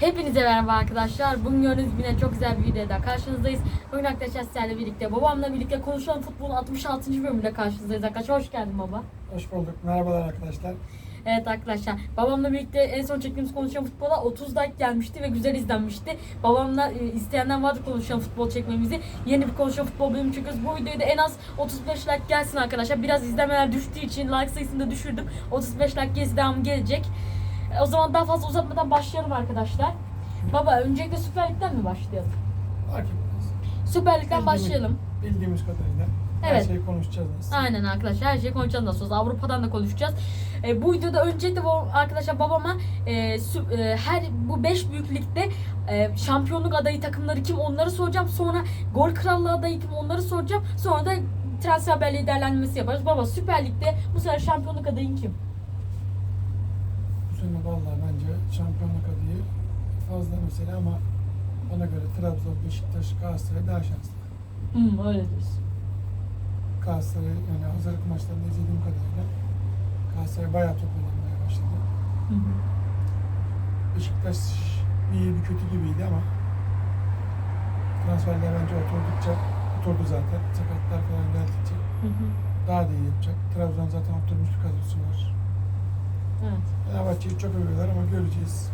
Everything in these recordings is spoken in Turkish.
Hepinize merhaba arkadaşlar. Bugün gördüğünüz yine çok güzel bir videoda karşınızdayız. Bugün arkadaşlar sizlerle birlikte babamla birlikte konuşalım futbolun 66. bölümünde karşınızdayız arkadaşlar. Hoş geldin baba. Hoş bulduk. Merhabalar arkadaşlar. Evet arkadaşlar babamla birlikte en son çektiğimiz konuşalım futbola 30 like gelmişti ve güzel izlenmişti. Babamla e, isteyenler vardı konuşalım futbol çekmemizi. Yeni bir konuşalım futbol bölümü çekiyoruz. Bu videoya da en az 35 like gelsin arkadaşlar. Biraz izlemeler düştüğü için like sayısını da düşürdüm. 35 like devamı gelecek. O zaman daha fazla uzatmadan başlayalım arkadaşlar. Baba öncelikle Süper Lig'den mi başlayalım? Fark etmez. Süper Lig'den Bildiğimiz- başlayalım. Bildiğimiz kadarıyla her Evet. şeyi konuşacağız aslında. Aynen arkadaşlar her şeyi konuşacağız nasıl olsa Avrupa'dan da konuşacağız. E, bu videoda öncelikle bu arkadaşlar babama e, sü- e, her bu 5 büyük ligde e, şampiyonluk adayı takımları kim onları soracağım. Sonra gol krallığı adayı kim onları soracağım. Sonra da transfer haberleri değerlendirmesi yaparız. Baba Süper Lig'de bu sefer şampiyonluk adayın kim? Sene vallahi bence şampiyonluk adayı fazla mesele ama bana göre Trabzon, Beşiktaş, Galatasaray daha şanslı. Hmm, öyle diyorsun. Galatasaray yani hazırlık maçlarında izlediğim kadarıyla Galatasaray bayağı top oynamaya başladı. Hı hı. Beşiktaş bir iyi bir kötü gibiydi ama transferler bence oturdukça oturdu zaten. Sakatlar falan geldikçe Hı hı. daha da iyi yapacak. Trabzon zaten oturmuş bir kadrosu var. Evet. Fenerbahçe'yi çok övüyorlar ama göreceğiz.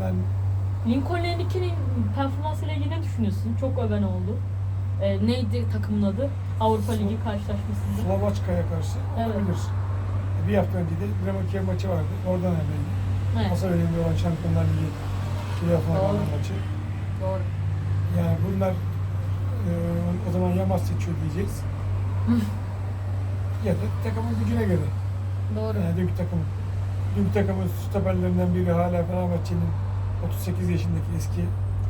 Ben Lincoln Link'in performansıyla ilgili ne düşünüyorsun? Çok öven oldu. E, neydi takımın adı? Avrupa Ligi karşılaşmasında. Slovaçka'ya karşı Evet. olabilir. Bir hafta önce de Dinamo Kiev maçı vardı. Oradan evveldi. Evet. Asıl önemli olan Şampiyonlar Ligi playoff Doğru. maçı. Doğru. Yani bunlar e, o zaman Yamaz seçiyor diyeceğiz. ya da takımın gücüne göre. Doğru. Yani dünkü takım, dünkü takımın stoperlerinden biri hala Fenerbahçe'nin 38 yaşındaki eski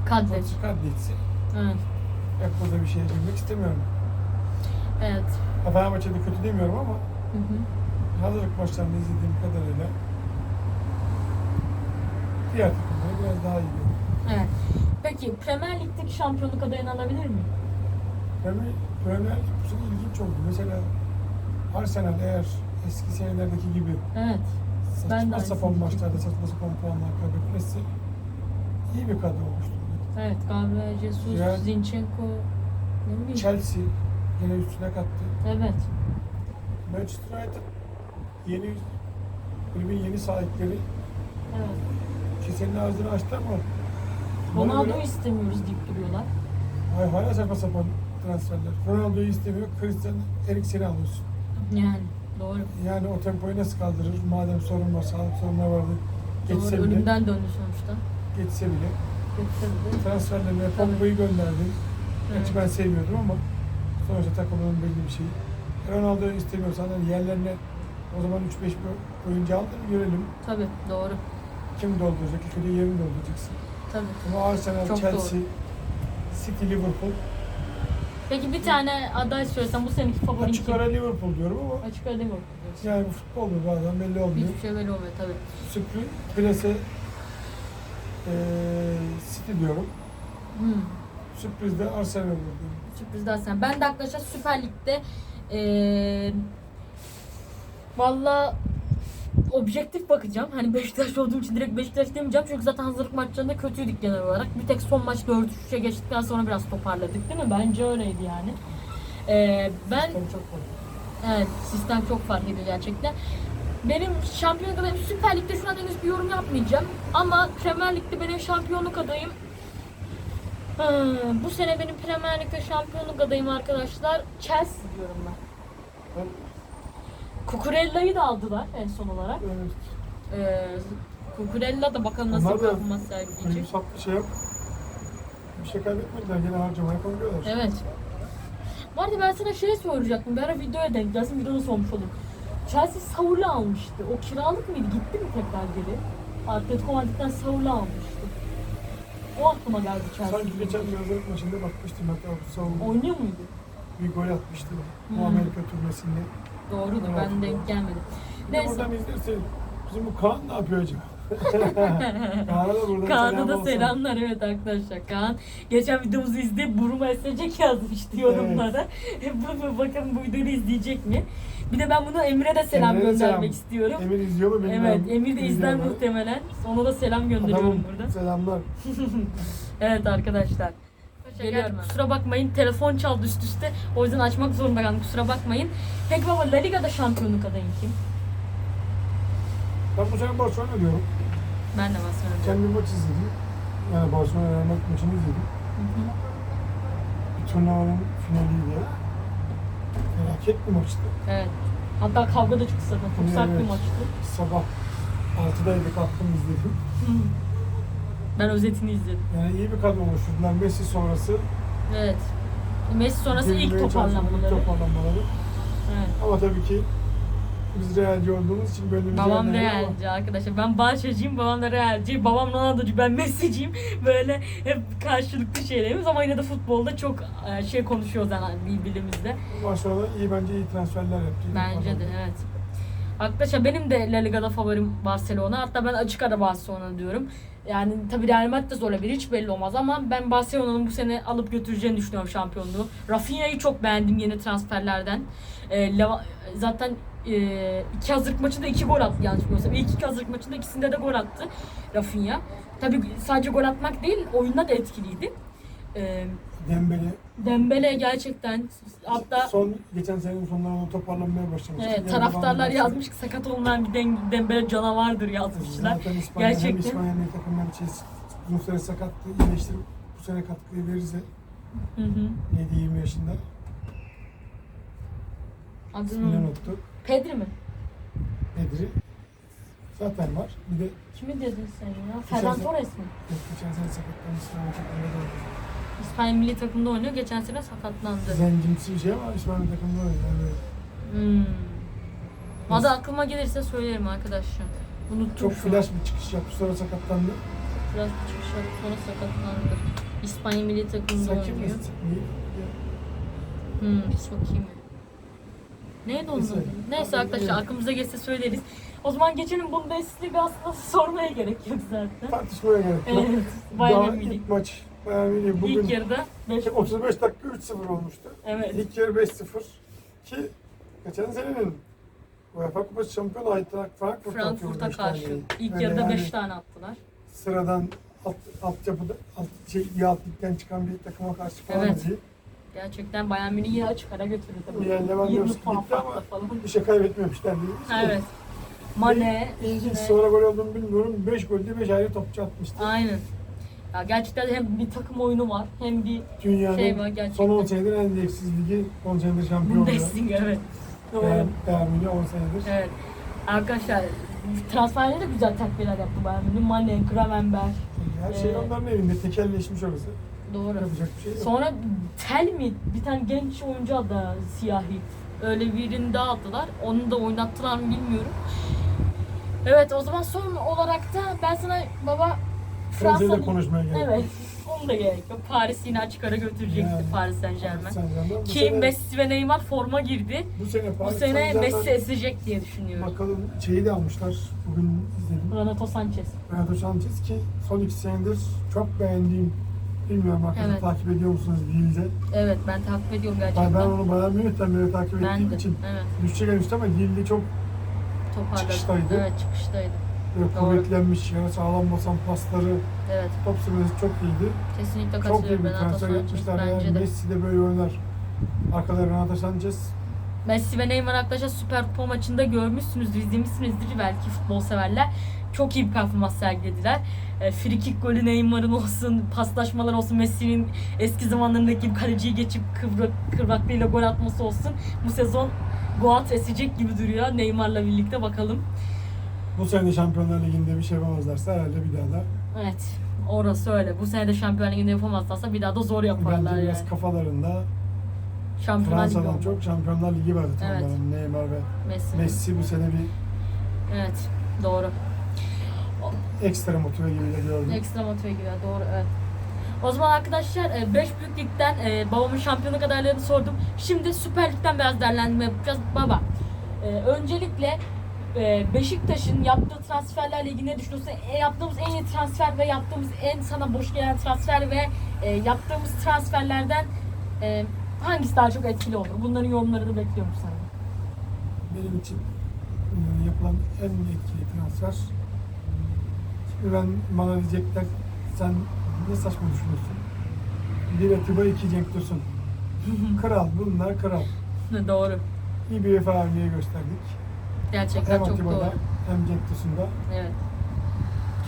futbolcu Kadriç'i. Evet. Yok burada bir şey bilmek istemiyorum. Evet. Ha, Fenerbahçe'de kötü demiyorum ama Hı hı. hazırlık maçlarını izlediğim kadarıyla diğer takımları biraz daha iyi. Evet. Peki Premier Lig'deki şampiyonluk adayını alabilir mi? Premier, Premier Lig bu sene ilginç oldu. Mesela Arsenal eğer eski senelerdeki gibi Evet. Ben de saçma aynısını sapan diyecektim. maçlarda saçma sapan puanlar kaybetmesi iyi bir kadro olmuştu. Evet. Gabriel Jesus, Zinchenko. Ne bileyim. Chelsea yine üstüne kattı. Evet. Manchester United yeni kulübün yeni sahipleri Evet. kesenin ağzını açtı ama bana göre- istemiyoruz deyip duruyorlar. Hayır, hala saçma sapan transferler. Ronaldo'yu istemiyor, Christian Eriksen'i alıyorsun. Yani. Doğru. Yani o tempoyu nasıl kaldırır? Madem sorun var, sağlık sorunları vardı. Geçse Doğru. bile, Ölümden döndü sonuçta. geçse bile. Getirdi. Transferlerine Tabii. Pogba'yı gönderdin. Gerçi Evet. ben sevmiyordum ama sonuçta takımının belli bir şeyi. Ronaldo'yu istemiyorsan hani yerlerine o zaman 3-5 bir oyuncu aldın görelim. Tabii. Doğru. Kim dolduracak? İlk önce yerini dolduracaksın. Tabii. Ama Arsenal, Çok Chelsea, City, Liverpool. Peki bir tane aday söylesem bu seneki favorin Açık kim? ara Liverpool diyorum ama Açık ara değil mi? yani bu futboldur bazen belli olmuyor. Hiçbir şey belli olmuyor tabii. Sürpriz, plase eee City diyorum. Hmm. Sürpriz de Arsenal diyorum. Sürprizden sen. Ben de arkadaşlar Süper Lig'de eee valla objektif bakacağım. Hani Beşiktaş olduğum için direkt Beşiktaş demeyeceğim. Çünkü zaten hazırlık maçlarında kötüydük genel olarak. Bir tek son maç 4-3'e geçtikten sonra biraz toparladık değil mi? Bence öyleydi yani. Eee, ben çok. Evet sistem çok fark ediyor gerçekten. Benim şampiyonluk adayım Süper Lig'de şu an henüz bir yorum yapmayacağım. Ama Premier Lig'de benim şampiyonluk adayım Hmm, bu sene benim Premier Lig'de şampiyonluk adayım arkadaşlar Chelsea diyorum ben. Ben, Cucurella'yı da aldılar en son olarak. evet, Ee, Cucurella da bakalım nasıl Onlar da performans sergileyecek. Benim saplı şey yap. Bir şey kaybetmediler. Gene harcama yapabiliyorlar. Evet. Bu arada ben sana şey soracaktım. Bir ara videoya denk gelsin. Videoda sormuş olayım. Chelsea Saul'u almıştı. O kiralık mıydı? Gitti mi tekrar geri? Atletico Madrid'den Saul'u almıştı. O aklıma geldi Chelsea. Sanki geçen bir hazırlık maçında bakmıştım hatta savunma Oynuyor muydu? bir gol atmıştı. Hmm. Bu Amerika turnesi'nde. Doğrudur. Evet. Ben denk gelmedi. Bir de Neyse. buradan izlerse bizim bu Kaan ne yapıyor acaba? Kaan'a da buradan Kaan'a selam da olsun. selamlar evet arkadaşlar. Kaan geçen videomuzu izleyip buruma esecek yazmıştı yorumlara. Bu- bu- Bakın bu videoyu izleyecek mi? Bir de ben bunu Emre de selam Emre'ye de göndermek selam. istiyorum. Emir izliyor mu bilmiyorum. Evet, Emir de izler İzliyor mu? muhtemelen. Ona da selam gönderiyorum Adamım burada. selamlar. Evet arkadaşlar. Geliyorum. Kusura bakmayın telefon çaldı üst üste. O yüzden açmak zorunda kaldım. Kusura bakmayın. Peki baba La Liga'da şampiyonluk adayın kim? Ben bu sene Barcelona diyorum. Ben de Barcelona. Bir maç izledim. Yani Barcelona Real Madrid maçını izledim. Hı hı. Bir turnuvanın finaliydi. Felaket bir maçtı. Evet. Hatta kavga da çıktı zaten. Çok sert bir Evet. maçtı. Sabah 6'daydı kalktım izledim. Ben özetini izledim. Yani iyi bir kadro oluşturdular. Messi sonrası. Evet. Messi sonrası ilk toparlanmaları. ilk toparlanmaları. Evet. Ama tabii ki biz Realci olduğumuz için gönlümüz Babam yerine ama Realci arkadaşlar. Ben Barçacıyım, babam da Realci. Babam Ronaldo'cu, ben Messi'ciyim. Böyle hep karşılıklı şeylerimiz ama yine de futbolda çok e, şey konuşuyoruz yani birbirimizle. Barcelona iyi bence iyi transferler yaptı. Bence de evet. Arkadaşlar benim de La Liga'da favorim Barcelona. Hatta ben açık ara Barcelona diyorum. Yani tabii Real Madrid de zor hiç belli olmaz ama ben Barcelona'nın bu sene alıp götüreceğini düşünüyorum şampiyonluğu. Rafinha'yı çok beğendim yeni transferlerden. Ee, Leva- zaten e, iki hazırlık maçında iki gol attı yanlış bilmiyorsam. İlk iki hazırlık maçında ikisinde de gol attı Rafinha. Tabii sadece gol atmak değil oyunda da etkiliydi. Ee, Dembele Dembele gerçekten hatta son geçen senenin sonlarında toparlanmaya başlamış. Evet, Yani taraftarlar yazmış ki sakat olmayan bir Den- Dembele canavardır yazmışlar. Zaten İspanya, hem Gerçekten. İspanya hem Chelsea uzun süre sakattı. İyileştirip bu sene katkıyı verirse Hı hı. 7-20 yaşında Adını ismini unuttum. unuttuk. Pedri mi? Pedri zaten var. Bir de Kimi dedin sen ya? Ferran Torres mi? geçen sene sakatlanmış. İspanya takımında da. İspanya milli takımda oynuyor. Geçen sene sakatlandı. Zencimsi bir şey ama İspanya milli takımında oynuyor. Yani Hmm. Adı aklıma gelirse söylerim arkadaşlar. Unuttum çok şu an. flash bir çıkış yaptı sonra sakatlandı. Biraz çıkış yaptı, sonra sakatlandı. İspanya milli takımında Sakin mi? oynuyor. Hmm, Sokimi. Neydi onun Neyse. adı? Neyse arkadaşlar Evet. aklımıza geçse söyleriz. O zaman geçelim Bundesliga aslında sormaya gerek yok zaten. Tartışmaya gerek yok. Evet. Daha Bayern Münih. ilk maç Münih bugün İlk yarıda 5 35 dakika 3-0 olmuştu. Evet. İlk yarı 5-0 ki geçen senenin UEFA Kupası şampiyonu Eintracht Frankfurt Frankfurt'a karşı. İlk Öyle yarıda yani 5 tane attılar. Sıradan alt, altyapıda alt, şey, iyi alt ligden çıkan bir takıma karşı falan Evet. değil. Gerçekten Bayern Münih yine açık ara götürdü tabii. Yani 20 Lewandowski gitti ama falan. bir şey kaybetmemişler değil? Evet. Mane, İlginç üstüne- sonra gol olduğunu bilmiyorum. 5 golde 5 ayrı topçu atmıştı. Aynen. Ya gerçekten hem bir takım oyunu var hem bir Dünyanın Şey var gerçekten. son 10 senedir en zevksiz ligi 10 senedir şampiyon oluyor. Bundesliga evet. Doğru. Bayern Münih 10 senedir. Evet. Arkadaşlar transferleri de güzel takviyeler yaptı Bayern Münih. Mane, Gravenberg. Her şey Ee, onların elinde. Tekelleşmiş orası. Doğru. Yapacak bir şey yok. Sonra Tel mi? Bir tane genç oyuncu adı siyahi. Öyle birini daha attılar. Onu da oynattılar mı bilmiyorum. Evet o zaman son olarak da ben sana baba Fransa'da Fransa... konuşmaya gerek yok. Evet. Onu da gerek yok. Paris yine açık ara götürecekti Yani. Paris Saint Germain. Saint-Germain bu Ki sene- Messi ve Neymar forma girdi. Bu sene Bu Paris sene Saint-Germain Messi ezecek diye düşünüyorum. Bakalım şeyi de almışlar. Bugün izledim. Renato Sanchez. Renato Sanchez ki son iki senedir çok beğendiğim Bilmiyorum arkadaşlar Evet. takip ediyor musunuz Lille'de? Evet ben takip ediyorum Ben, gerçekten. ben onu Bayern Münih'ten beri takip Ben ettiğim de. için Evet. düşecek en üstte ama Lille'de çok Toparladı. Çıkıştaydı. Evet çıkıştaydı. Böyle Doğru. kuvvetlenmiş, yana sağlam basan pasları, Evet. top sürmesi çok iyiydi. Kesinlikle Çok iyi katılıyorum bir Renato transfer Sanchez. yapmışlar. Bence Yani de. Messi de böyle oynar. Arkada Renato Sanchez. Messi ve Neymar arkadaşlar Süper Kupa maçında görmüşsünüzdür, izlemişsinizdir belki futbol severler. Çok iyi bir performans sergilediler. E, free kick golü Neymar'ın olsun, paslaşmalar olsun, Messi'nin eski zamanlarındaki gibi kaleciyi geçip kıvrak, kıvraklığıyla gol atması olsun. Bu sezon Goat esecek gibi duruyor Neymar'la birlikte bakalım. Bu sene de Şampiyonlar Ligi'nde bir şey yapamazlarsa herhalde bir daha da Evet, orası öyle. Bu sene de Şampiyonlar Ligi'nde yapamazlarsa bir daha da zor yaparlar bence biraz yani. kafalarında Şampiyonlar Ligi Fransa'dan olmak. çok Şampiyonlar Ligi var zaten Evet. Neymar ve Messi. Messi bu sene bir Evet, doğru. ekstra motive gibi de gördüm. Ekstra motive gibi doğru evet. O zaman arkadaşlar 5 büyük ligden e, babamın şampiyonluk adaylarını sordum. Şimdi Süper Lig'den biraz değerlendirme yapacağız. Baba e, öncelikle e, Beşiktaş'ın yaptığı transferlerle ilgili ne düşünüyorsun? E, yaptığımız en iyi transfer ve yaptığımız en sana boş gelen transfer ve e, yaptığımız transferlerden e, hangisi daha çok etkili olur? Bunların yorumlarını bekliyorum sana. benim için e, yapılan en etkili transfer. Şimdi ben bana diyecekler sen ne saçma düşünüyorsun? Bir Atiba, iki Cenk Tosun. Kral, bunlar kral. Doğru. İyi bir vefa gösterdik. Gerçekten Hem çok Atiba'da doğru. hem Cenk Tosun'da. Evet.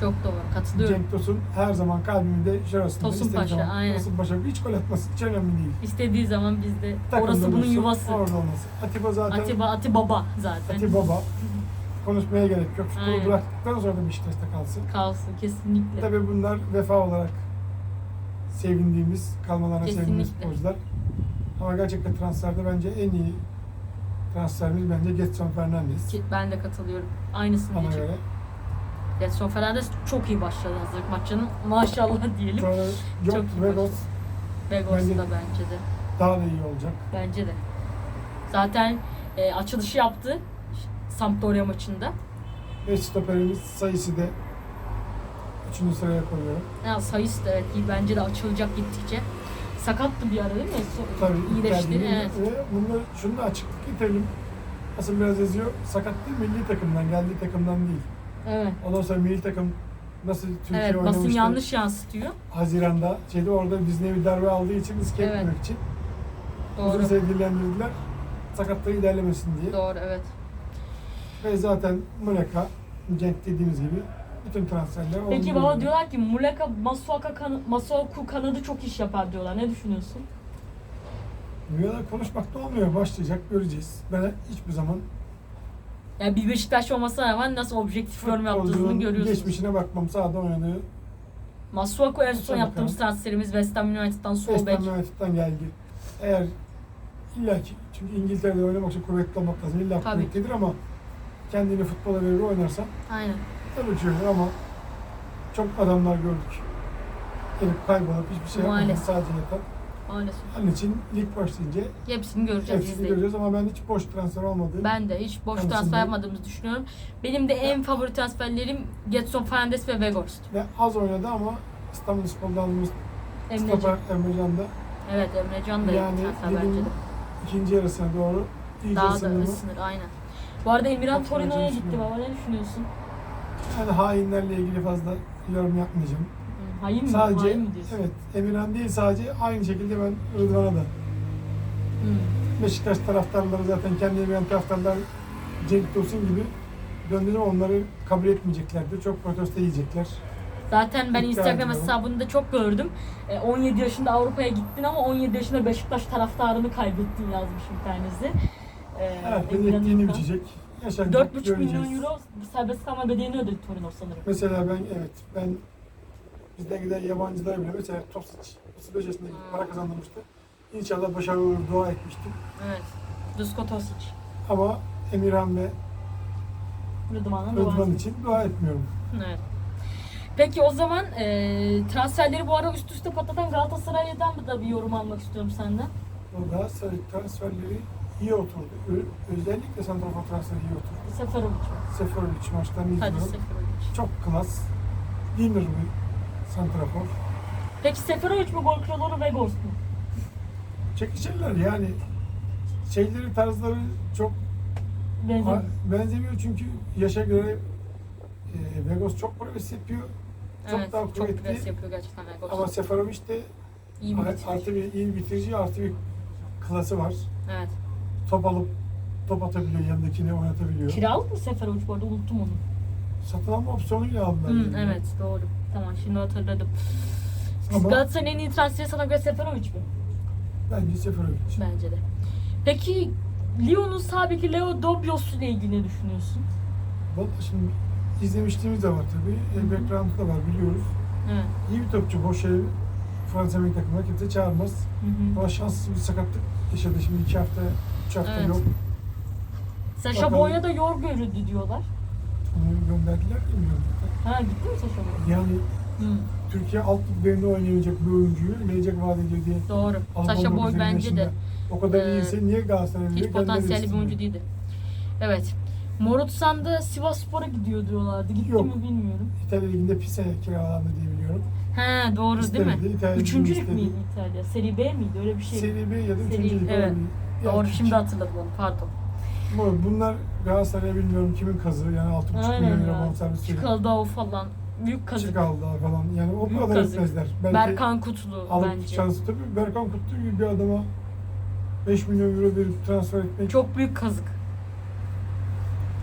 Çok doğru. Katılıyorum. Cenk Tosun her zaman kalbimde şurasında. Tosun Paşa, zaman aynen. Tosun Paşa hiç gol atması hiç önemli değil. İstediği zaman bizde. Takımda Orası bunun olursun, yuvası. Orada olması. Atiba zaten Atiba, Ati Baba zaten. Ati Baba. Konuşmaya gerek yok. Futbolu bıraktıktan sonra da Beşiktaş'ta kalsın. Kalsın kesinlikle. Tabii bunlar vefa olarak sevindiğimiz, kalmalarına sevindiğimiz Kesinlikle. futbolcular. Ama gerçekten transferde bence en iyi transferimiz bence Getson Fernandes. Ki Ben de katılıyorum. Aynısını Bana diyeceğim. göre. Getson Fernandes çok iyi başladı hazırlık maçının. Maşallah diyelim. Sonra Çok yok iyi Vegos başladı. Vegos Bence- da bence de. daha da iyi olacak. Bence de. Zaten e, açılışı yaptı Sampdoria maçında. Ve stoperimiz sayısı da 3. sıraya koyuyorum. Ya sayısı da evet iyi bence de açılacak gittikçe. Sakattı bir ara değil mi? So- Tabii İyileşti. geldiğinde Evet. ve bunu şunu da açıklık getirelim. Aslında biraz yazıyor. Sakat değil milli takımdan, geldiği takımdan değil. Evet. Ondan sonra milli takım nasıl Türkiye Evet basın oynamıştı? yanlış yansıtıyor. Haziran'da şeyde orada Disney bir darbe aldığı için riske Evet. etmemek için Doğru. uzun süre dillendirdiler. Sakatlığı ilerlemesin diye. Doğru evet. Ve zaten Muleka, Cenk dediğimiz gibi bütün transferler Peki oldu. baba diyorlar ki Muleka Masuaka kan Masuaku kanadı çok iş yapar diyorlar. Ne düşünüyorsun? Rüyalar konuşmakta olmuyor. Başlayacak göreceğiz. Ben hiçbir zaman Yani bir Beşiktaş olmasına rağmen nasıl objektif yorum yaptığını futbolcunun görüyorsunuz. geçmişine bakmam. Sahada oynadığı Masuaku en son Tabii yaptığımız bakalım. transferimiz West Ham United'dan sol West bek. Ham United'dan geldi. Eğer illa ki çünkü İngiltere'de oynamak için kuvvetli olmak lazım. İlla Tabii. kuvvetlidir ama kendini futbola verir oynarsan Aynen. Tabii ki öyle ama çok adamlar gördük. Gelip kaybolup hiçbir şey yapmadan Maalesef. sadece yatan. Maalesef. Onun için lig başlayınca Hepsini göreceğiz hepsini izleyip. göreceğiz ama ben hiç boş transfer olmadığı Ben de hiç boş Kendisinde- transfer yapmadığımızı düşünüyorum. Benim de en favori transferlerim Getson Fernandes ve Weghorst. ve az oynadı ama İstanbul Spor'da aldığımız Emrecan. stoper Emrecan da Evet Emrecan da Yani iyi transfer ligin bence de. ikinci yarısına doğru iyice Daha da ısınır aynen. Bu arada Emirhan Torino'ya gitti baba ne düşünüyorsun? Yani hainlerle ilgili fazla yorum yapmayacağım. Hayır mı? Sadece mı diyorsun? evet Emirhan değil sadece aynı şekilde ben Rıdvan'a da Hı. Beşiktaş taraftarları zaten kendi Emirhan taraftarlar Cenk Tosun gibi döndüğünde onları kabul etmeyeceklerdi. Çok protesto yiyecekler. Zaten ben İddia Instagram ediyorum. hesabında çok gördüm. E, 17 yaşında Avrupa'ya gittin ama 17 yaşında Beşiktaş taraftarını kaybettin yazmış bir tanesi. E, Evet, Emirhan beklediğini Ünkan. Yaşanacak 4,5 göreceğiz. milyon euro serbest kalma bedelini ödedi Torino sanırım. Mesela ben evet ben bizden giden yabancılara bile mesela Tosic 35 yaşında gidip para kazandırmıştı. İnşallah başarılı olur dua etmiştim. Evet. Dusko Tosic. Ama Emirhan ve Rıdvan'ın Rıdvan için dua etmiyorum. Evet. Peki o zaman e, transferleri bu ara üst üste patlatan Galatasaray'dan da bir yorum almak istiyorum senden. O Galatasaray transferleri iyi oturdu. Ö- özellikle Santrafor transferi iyi oturdu. Seferovic var. Seferovic maçlarını Hadi izliyorum. Seferovic. Çok klas. Dinner bir Santrafor. Peki Seferovic mi gol kralı ve Ghost mu? Çekişirler yani. Şeyleri, tarzları çok Benziyor. Benzemiyor çünkü yaşa göre e, Vegos çok progres yapıyor. Çok evet, daha çok kuvvetli. pres yapıyor gerçekten Vegas. Ama Seferovic de İyi bir ar- bitirici. artı bir iyi bir bitirici, artı bir klası var. Evet. Top alıp top atabiliyor, yanındakini oynatabiliyor. Kiralık mı Seferovic bu arada unuttum onu. Satın alma opsiyonuyla aldılar. Hı, yani. evet doğru. Tamam şimdi hatırladım. Ama Galatasaray'ın en iyi transferi sana göre Seferovic mi? bence Seferovic. Bence de. Peki Lyon'un sağ beki Leo Dobios ile ilgili ne düşünüyorsun? Valla şimdi izlemişliğimiz de var tabii. El background'u da var biliyoruz. Evet. İyi bir topçu. Boş yere Fransa milli takımına kimse çağırmaz. Hı hı. Ama şanssız bir sakatlık yaşadı. Şimdi iki hafta, hafta Evet. yok. Sasha Bakalım. Boy'a da yor görüldü diyorlar. Onu gönderdiler bilmiyorum. Ha gitti mi Sasha Boy? Yani Hı, Türkiye alt liglerinde oynayacak bir oyuncuyu gelecek vaat ediyor diye. doğru. Sasha olmak Boy bence de yaşında. O kadar Ee, iyiyse niye Galatasaray'a hiç potansiyelli bir oyuncu değildi. Evet. Morutsan da Sivas Spor'a gidiyor diyorlardı. Gitti Yok. mi bilmiyorum. İtalya Ligi'nde Pisa'ya kiralandı diye biliyorum. He doğru değil mi? İstemedi, İtalya Ligi'ni Üçüncülük istedi. miydi İtalya? Seri B miydi? Öyle bir şey. Seri B ya da Seri- üçüncü lig evet. olan bir- Doğru şimdi hatırladım onu pardon. Bu- Bunlar Galatasaray'a bilmiyorum kimin kazı yani 6,5 milyon ya. bonservis veriyor. Çikalda o falan. Büyük kazık. Çıkaldılar falan. Yani o Büyük kadar kazık. etmezler. Belki Berkan Kutlu alıp bence. şansı tabii Berkan Kutlu gibi bir adama 5 milyon euro verip transfer etmek. Çok büyük kazık.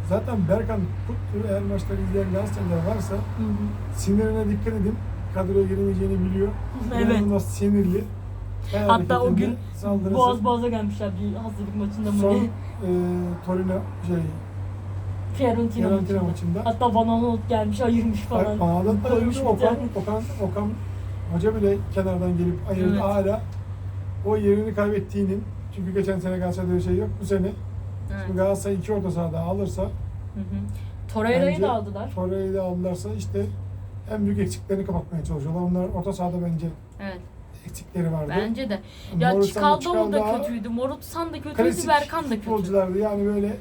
Zaten Berkan Kutlu eğer maçları izleyen Galatasaraylılar varsa Hı hı. sinirine dikkat edin. Kadroya giremeyeceğini biliyor. Evet. İnanılmaz sinirli. Her Hatta o gün saldırısı. Boğaz Boğaz'a gelmişler bir hazırlık maçında mı Son ne? e, Torino şey Fiorentina Fiorentina maçında. maçında. Hatta Van Aanholt gelmiş ayırmış falan. Da Koymuş Okan, bir tane. Okan, Okan hoca bile kenardan gelip ayırdı Evet. hala o yerini kaybettiğinin çünkü geçen sene Galatasaray'da öyle şey yok. Bu sene Evet. şimdi Galatasaray iki orta sahada alırsa Hı hı. Torreira'yı da aldılar. Torreira'yı da alırlarsa işte en büyük eksiklerini kapatmaya çalışıyorlar. Onlar orta sahada bence Evet. Eksikleri vardı. Bence de. Ya Çikaldaoğlu da kötüydü. Morutsan da kötüydü. Klasik Berkan da kötü. futbolculardı yani böyle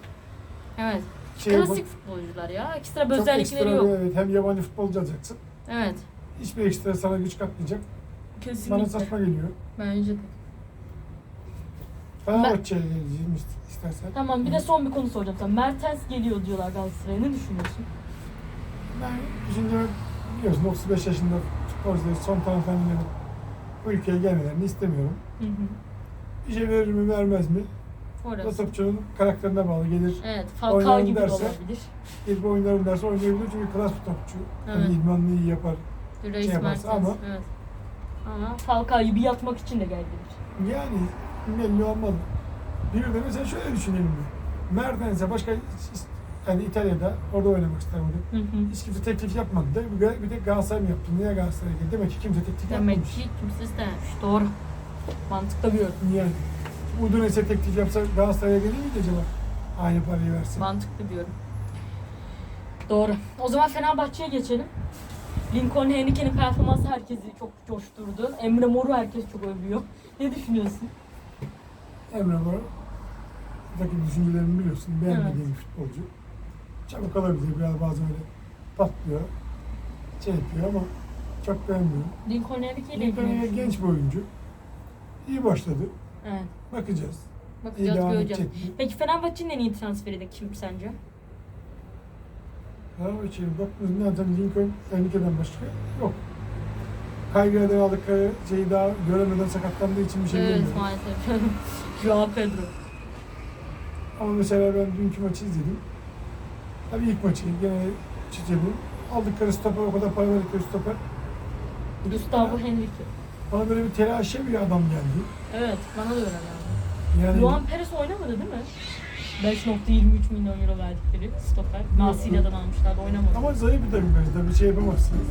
Evet. şey Klasik futbolcular ya. Ekstra bir çok özellikleri ekstra yok. bir- evet, hem yabancı futbolcu alacaksın. Evet. Hiçbir ekstra sana güç katmayacak. Bana Kesinlikle. saçma geliyor. Bence de. Fenerbahçe'ye geleceğim ist- istersen. Tamam bir de son bir konu soracağım sana. Mertens geliyor diyorlar Galatasaray'a. Ne düşünüyorsun? Ben şimdi biliyorsun 35 yaşında futbolcuları son transferleri bu ülkeye gelmelerini istemiyorum. Hı hı. Bir şey verir mi vermez mi? Orası. topçunun karakterine bağlı gelir. Evet. Falcao gibi de derse- olabilir. Gelip oynarım derse oynayabilir çünkü klas bir topçu. Evet. Yani idmanını iyi yapar. Reis yaparsa Mertens. ama- Evet. Ama Falcao gibi yatmak için de gelebilir. Yani belli olmaz. Bir de mesela şöyle düşünelim. Mertens'e başka yani İtalya'da orada oynamak ister onu. Hı hı. Hiç kimse teklif yapmadı da bir bir de Galatasaray mı yaptı? Niye Galatasaray'a geldi? Demek ki kimse teklif Demek yapmamış. ki kimse istememiş. Doğru. Mantıklı bir yorum. Yani Udinese teklif yapsa Galatasaray'a gelir miydi acaba? Aynı parayı verse. Mantıklı bir yorum. Doğru. O zaman Fenerbahçe'ye geçelim. Lincoln Henrique'nin performansı herkesi çok coşturdu. Emre Mor'u herkes çok övüyor. Ne düşünüyorsun? Emre var. Buradaki düşüncelerimi biliyorsun. Beğenmediğim bir futbolcu. Çabuk alabilir. Biraz bazen öyle patlıyor. Şey yapıyor ama çok beğenmiyorum. Lincoln Henrique ile Lincoln yine genç bir oyuncu. İyi başladı. Evet. Bakacağız. İyi Bakacağız devam göreceğiz. edecek mi? Peki Fenerbahçe'nin en iyi transferi de kim sence? Fenerbahçe'ye baktığımızda zaten Lincoln Enrique'den başka yok. Kaygılardan aldıkları şeyi daha göremeden sakatlandığı için bir şey evet maalesef. Joao Pedro. Ama mesela ben dünkü maçı izledim. Tabii ilk maçı gene çizelim. Aldıkları stoper o kadar para verdikleri stoper. Gustavo Henrique. Bana böyle bir telaşe bir adam geldi. Evet bana da öyle geldi. Yani Luan Perez oynamadı değil mi? 5.23 milyon euro verdikleri stoper. Marsilya'dan almışlardı oynamadı. ama zayıf bir takım bence tabii şey yapamazsınız.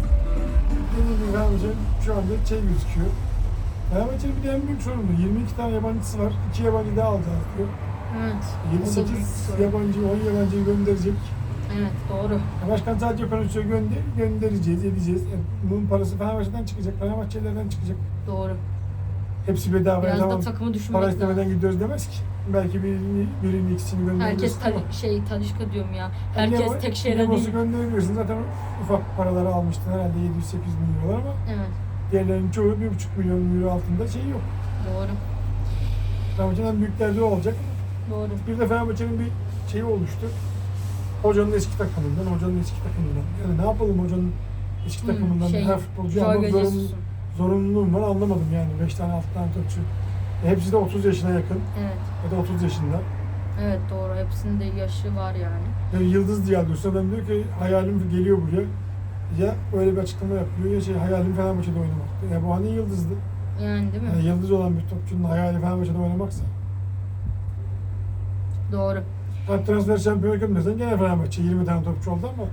Dediğim gibi Fenerbahçe şu anda şey gözüküyor. Fenerbahçe'nin bir de en büyük sorunu 22 tane yabancısı var. 2 yabancı daha alacağız diyor. Evet. o da büyük bir 7-8 sorun. yabancı, 10 yabancıyı gönderecek. Evet doğru. Başkan sadece konuşuyor, gönder, göndereceğiz, edeceğiz. Yani bunun parası Fenerbahçe'den çıkacak, Fenerbahçelilerden çıkacak. Doğru. Hepsi bedava Biraz da takımı Para düşünmek istemeden lazım. gidiyoruz demez ki. Belki birini, birini ikisini gönderebilirsin Herkes ta- şey Talişka diyorum ya. Yani Herkes Lebo- tek Lebos'u değil. gönderebilirsin. Zaten ufak paraları almıştın herhalde 700-800 bin eurolar ama Evet. diğerlerinin çoğu 1,5 milyon euro altında şey yok. Doğru. Fenerbahçe'nin en büyük derdi olacak. Doğru. Bir de Fenerbahçe'nin bir şeyi oluştu. Hocanın eski takımından, hocanın eski takımından. Yani ne yapalım hocanın eski Hmm, takımından şey, her futbolcu almak Jesus'un. zorunluluğum var anlamadım yani. 5 tane 6 tane topçu. E, hepsi de 30 yaşına yakın Evet. ya da 30 yaşında. Evet doğru. Hepsinin de yaşı var yani. Yani yıldız diye alıyorsun. Adam diyor ki hayalim geliyor buraya. Ya öyle bir açıklama yapıyor ya şey hayalim Fenerbahçe'de oynamaktı. Ya bu hani yıldızdı. Yani değil mi? Yani yıldız olan bir topçunun hayali Fenerbahçe'de oynamaksa. Doğru. Ha, transfer şampiyon yapmasan gene Fenerbahçe 20 tane topçu oldu ama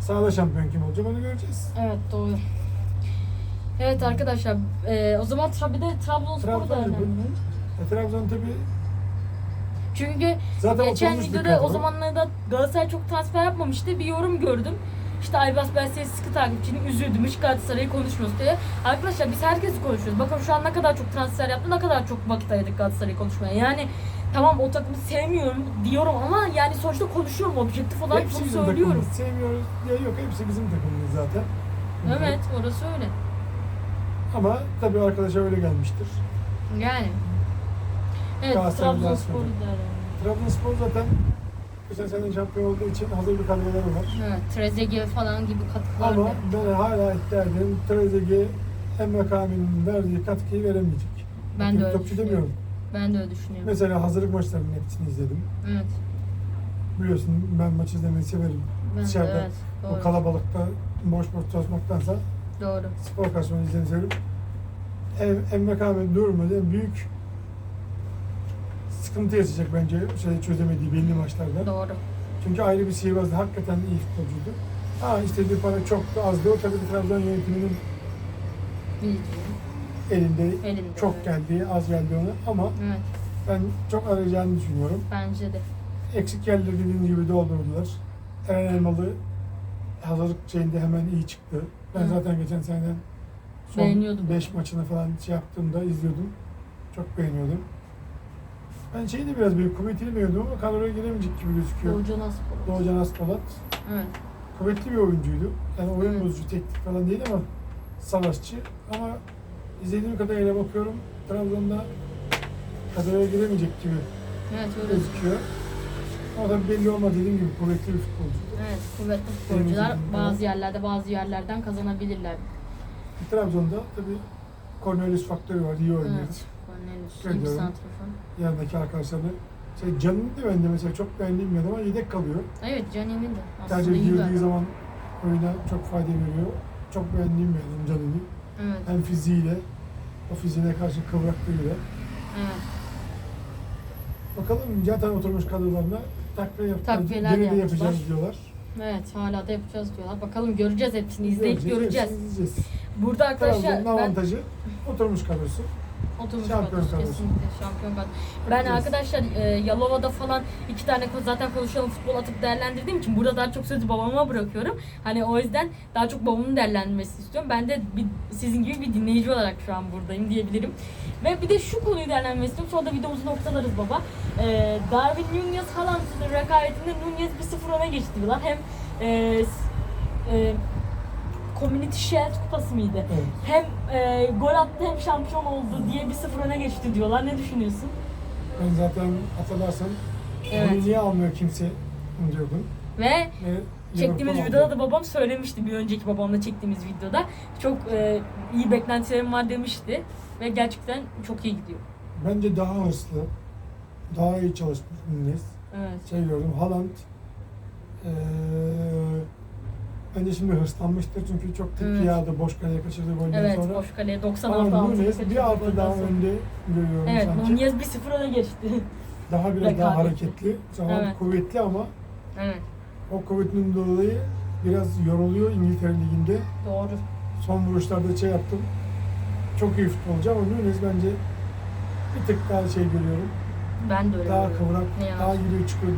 sahada şampiyon kim olacak onu göreceğiz. Evet doğru. Evet arkadaşlar e, o zaman tra- bir de Trabzonspor'u da önemli. E, Trabzon tabi Çünkü zaten geçen videoda o zamanlarda Galatasaray çok transfer yapmamıştı. Bir yorum gördüm. İşte Aybas Belse'ye sıkı takipçinin üzüldüm. Hiç Galatasaray'ı konuşmuyoruz diye. Arkadaşlar biz herkesi konuşuyoruz. Bakın şu an ne kadar çok transfer yaptı, ne kadar çok vakit ayırdık Galatasaray'ı konuşmaya. Yani tamam o takımı sevmiyorum diyorum ama yani sonuçta konuşuyorum objektif olarak Hepsi bunu bizim söylüyorum. takımımız. Sevmiyoruz diye yok. Hepsi bizim takımımız zaten. Evet orası öyle. Ama tabii arkadaşa öyle gelmiştir. Yani. Evet Galatasaray Trabzonspor'u biraz da önemli. Trabzonspor zaten geçen sene şampiyon olduğu için hazır bir kadroları var. Evet, Trezeguet falan gibi katkılar Ama da. ben hala iddia ederim Trezeguet Emre Kami'nin verdiği katkıyı veremeyecek. Ben de öyle topçu düşünüyorum. demiyorum. Ben de öyle düşünüyorum. Mesela hazırlık maçlarının hepsini izledim. Evet. Biliyorsun ben maç izlemeyi severim. Ben de, evet. O Doğru. kalabalıkta boş boş çalışmaktansa Doğru. spor karşısında izlemeyi severim. Em, Emre Kami durmadan büyük sıkıntı yaşayacak bence şey çözemediği belli maçlarda. Doğru. Çünkü ayrı bir sihirbazdı. Hakikaten iyi futbolcuydu. Ha istediği para çok da azdı. O tabii Trabzon yönetiminin Bilmiyorum. Elinde, Elinde, çok evet. geldi, az geldi ona ama Evet. ben çok arayacağını düşünüyorum. Bence de. Eksik yerleri dediğim gibi doldurdular. Eren Elmalı hazırlık şeyinde hemen iyi çıktı. Ben Hı. zaten geçen seneden son 5 onu. maçını falan şey yaptığımda izliyordum. Çok beğeniyordum. Ben şeyi de biraz bir kuvvetli beğeniyordum ama kadroya giremeyecek gibi gözüküyor. Doğucan Aspor. Doğucan Aspolat Evet. kuvvetli bir oyuncuydu. Yani oyun Evet. bozucu teknik falan değil ama savaşçı. Ama izlediğim kadarıyla bakıyorum Trabzon'da kadroya giremeyecek gibi Evet öyle. gözüküyor. Ama tabii belli olmaz dediğim gibi kuvvetli bir futbolcu. Evet. Kuvvetli futbolcular bazı yerlerde bazı yerlerden kazanabilirler. Trabzon'da tabii Cornelius faktörü var, iyi oynuyor. Evet. Cornelius. İyi bir diyorum. santrafor. Yanındaki arkadaşlarını. Şey, Can'ın da ben de mesela çok beğendiğim bir adam ama yedek kalıyor. Evet Can Emin de. Aslında iyi bir girdiği adam. zaman oyuna çok fayda veriyor. Çok beğendiğim bir adam Can'ın. Evet. Hem fiziğiyle, o fiziğine karşı kıvraklığıyla. Evet. Bakalım zaten oturmuş kadrolarına takviye yapacağız. Takviyeler Gene de yaptılar. yapacağız diyorlar. Evet hala da yapacağız diyorlar. Bakalım göreceğiz hepsini izleyip Göreceğiz, göreceğiz. hepsini izleyeceğiz. Burada arkadaşlar Trabzon'un ben avantajı oturmuş kadrosu. Oturmuş Şampiyon kadrosu, kadrosu. kesinlikle şampiyon kadrosu. Ben Bakacağız. arkadaşlar e, Yalova'da falan iki tane ko- zaten konuşalım futbol atıp değerlendirdiğim için burada daha çok sözü babama bırakıyorum. Hani o yüzden daha çok babamın değerlendirmesini istiyorum. Ben de bir, sizin gibi bir dinleyici olarak şu an buradayım diyebilirim. Ve bir de şu konuyu değerlendirmek istiyorum. Sonra da videomuzu noktalarız baba. E, Darwin Nunez Haaland rekabetinde Nunez 1-0 öne geçti diyorlar. Hem e, s- e, Community Shield kupası mıydı? Evet. Hem e, gol attı hem şampiyon oldu diye bir sıfır öne geçti diyorlar. Ne düşünüyorsun? Ben zaten hatırlarsan Evet. onu niye almıyor kimse diyordum. Ve Ve çektiğimiz Liverpool videoda aldı. da babam söylemişti bir önceki babamla çektiğimiz videoda. Çok e, iyi beklentilerim var demişti. Ve gerçekten çok iyi gidiyor. Bence daha hırslı, daha iyi çalışmış Nunes. Evet. Şey gördüm, Haaland eee bence şimdi hırslanmıştır çünkü çok tepki Evet. yağdı boş kaleye kaçırdığı golden Evet, sonra. boş kaleye Ama 96 altı kaçırdı bir altı daha önde görüyorum Evet, sanki. Nunez bir sıfır öne geçti. Daha biraz daha hareketli, daha Evet. kuvvetli ama evet, o kuvvetinin dolayı biraz yoruluyor İngiltere Ligi'nde. doğru. Son vuruşlarda şey yaptım. Çok iyi futbolcu ama Nunes bence bir tık daha şey görüyorum. Ben de öyle Daha görüyorum. kıvrak, daha giriyor çıkıyor.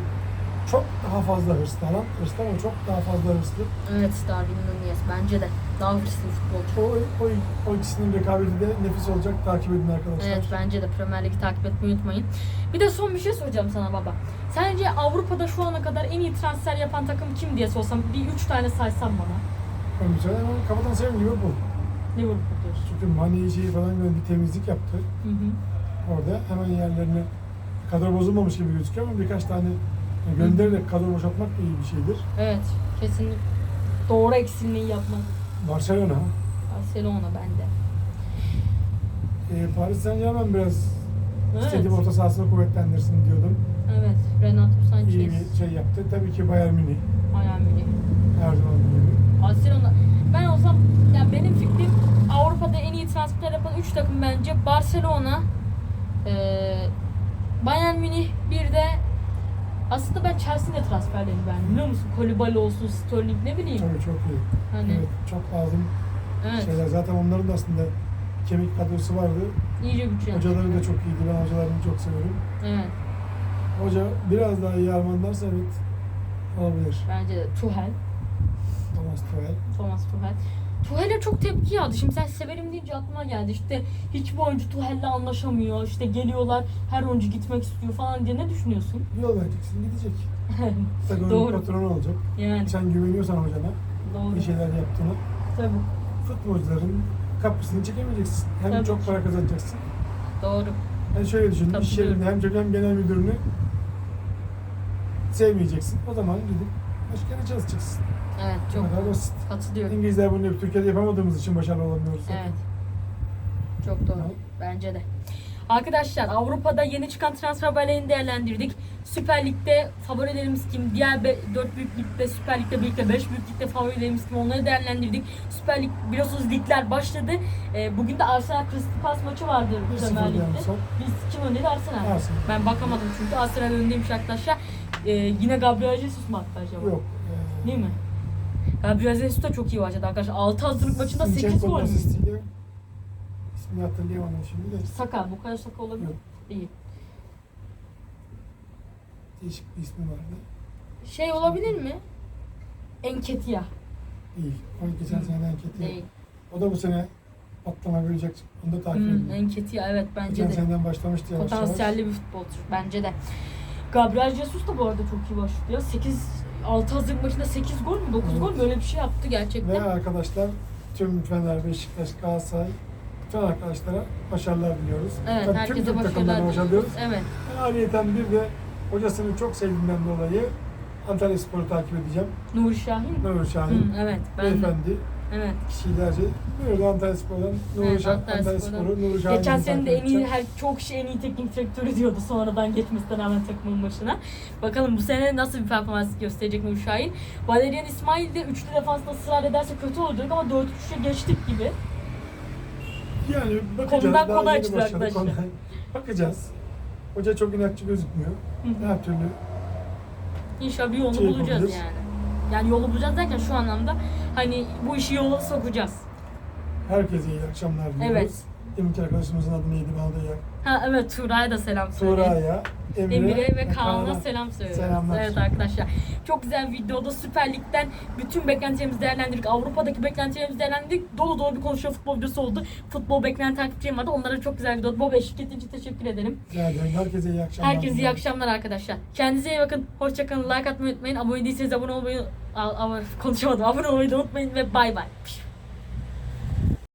Çok daha fazla hırslı adam. Hırslı ama çok daha fazla hırslı. Evet, Darwin Nunez bence de. Daha hırslı futbolcu. O, o, o ikisinin rekabeti de nefis olacak. Takip edin arkadaşlar. Evet bence de Premier Lig'i takip etmeyi unutmayın. Bir de son bir şey soracağım sana baba. Sence Avrupa'da şu ana kadar en iyi transfer yapan takım kim diye sorsam bir üç tane saysan bana. Ben bir söyleyeyim ama kafadan sayayım Liverpool. Liverpool diyorsun. Çünkü Mane'yi şeyi falan böyle bir temizlik yaptı. Hı hı. Orada hemen yerlerine kadro bozulmamış gibi gözüküyor ama birkaç tane göndererek kadro boşaltmak da iyi bir şeydir. Evet kesinlikle. Doğru eksilmeyi yapmak. Barcelona, Barcelona bende. e, Paris Saint Germain biraz Evet. istediğim orta sahasını kuvvetlendirsin diyordum. Evet. Renato İyi Sanchez. bir şey yaptı. Tabii ki Bayern Münih Bayern Münih. her zaman gibi. Barcelona. Ben olsam yani benim fikrim Avrupa'da en iyi transfer yapan 3 takım bence Barcelona, eee Bayern Münih bir de aslında ben Chelsea'nin de transferlerini beğendim biliyor musun? Kolibali olsun, Sterling ne bileyim. Tabii çok iyi. Hani Evet, çok lazım evet, şeyler. Zaten onların da aslında kemik kadrosu vardı. iyice güçlenecek. Hocaları da çok iyiydi. Ben hocalarını çok severim. Evet, Hoca biraz daha iyi armanlarsa evet olabilir. bence de Tuchel, Thomas Tuchel. Thomas Tuchel. Tuchel'e çok tepki yağdı. Şimdi sen severim deyince aklıma geldi. İşte hiçbir oyuncu Tuchel'le anlaşamıyor. İşte geliyorlar her oyuncu gitmek istiyor falan diye ne düşünüyorsun? Yol vereceksin gidecek. Takımın Doğru. patronu olacak. yani Sen güveniyorsan hocana doğru. bir şeyler yaptığını Tabii. futbolcuların kapısını çekemeyeceksin. Hem Tabii çok ki. para kazanacaksın. Doğru. Ben şöyle düşün. İş yerinde hem çok hem genel müdürünü sevmeyeceksin. O zaman gidip başka yere çalışacaksın. Evet Bu çok kadar basit. katılıyorum. İngilizler bunu hep Türkiye'de yapamadığımız için başarılı olamıyoruz. zaten. Evet. Çok doğru. Bence de. Arkadaşlar Avrupa'da yeni çıkan transfer haberlerini değerlendirdik. Süper Lig'de favorilerimiz kim? Diğer 4 büyük ligde, Süper Lig'de birlikte 5 büyük ligde favorilerimiz kim? Onları değerlendirdik. Süper Lig biliyorsunuz ligler başladı. Ee, bugün de Arsenal Crystal Palace maçı vardı Bir Premier sıfır Lig'de. yani son. Biz kim öndeydi? Arsenal. Arsenal. Ben bakamadım çünkü Arsenal öndeymiş arkadaşlar. Ee, yine Gabriel Jesus mu attı acaba? Yok. e, Değil mi? Gabriel Jesus da çok iyi başladı arkadaşlar. 6 hazırlık maçında 8 Zinchenko'nun gol. asistiyle ismini hatırlayamadım şimdi de Saka, bu kadar Saka olabilir. Yok. İyi. değişik bir ismi vardı. Şey olabilir mi? Enketia. Değil. O geçen sene anketi. Değil. O da bu sene patlama görecek. Onu da takip Hmm, ediyorum. Enketia evet bence Geçen de. seneden başlamıştı yavaş yavaş. Potansiyelli bir futbolcu bence de. Gabriel Jesus da bu arada çok iyi başladı ya. 8 6 hazırlık maçında 8 gol mü 9 Evet. gol mü öyle bir şey yaptı gerçekten. Ve arkadaşlar tüm Fener, Beşiktaş, Galatasaray bütün arkadaşlara başarılar diliyoruz. Evet Tabii herkese tüm Türk takımlarına başarılar diliyoruz. Evet. Ayrıyeten bir de hocasını çok sevdiğimden dolayı Antalya Spor'u takip edeceğim. Nuri Şahin. Nuri Şahin. Hı, evet ben de. Evet. Kişilerce. Buyurdu Antalya Spor'dan. Nuri Evet, Şahin, Antalya Antalya. Spor'u, Nuri Geçen sene de en iyi, her, çok kişi en iyi teknik direktörü diyordu sonradan geçmesinden rağmen takımın başına. Bakalım bu sene nasıl bir performans gösterecek Nuri Şahin. Valerian İsmail de üçlü defansta ısrar ederse kötü olacak ama 4-3'e geçtik gibi. Yani bakacağız. Konudan konu açtı arkadaşlar. Bakacağız. Hoca çok inatçı gözükmüyor. Hı. Her türlü İnşallah bir yolunu Şey bulacağız yani. Yani yolu bulacağız derken şu anlamda hani bu işi yola sokacağız. herkese iyi akşamlar diliyoruz. Evet. Deminki arkadaşımızın adı neydi? Baldıya. Ha evet Tuğra'ya da selam söyleyin. Tuğra'ya, Emre, Emre ve Kaan'a selam söylüyoruz. Selamlar. Evet arkadaşlar. Çok güzel videoda Süper Lig'den bütün beklentilerimizi değerlendirdik. Avrupa'daki beklentilerimizi değerlendirdik. Dolu dolu bir konuşuyor futbol videosu oldu. Futbol beklenti takipçilerim vardı. Onlara çok güzel video oldu. Bob ettiğin için teşekkür ederim. Rica ederim. Herkese iyi akşamlar. Herkese iyi akşamlar arkadaşlar. Kendinize iyi bakın. Hoşçakalın. Like atmayı unutmayın. Abone değilseniz abone olmayı... Al, al, konuşamadım. Abone olmayı da unutmayın ve bay bay.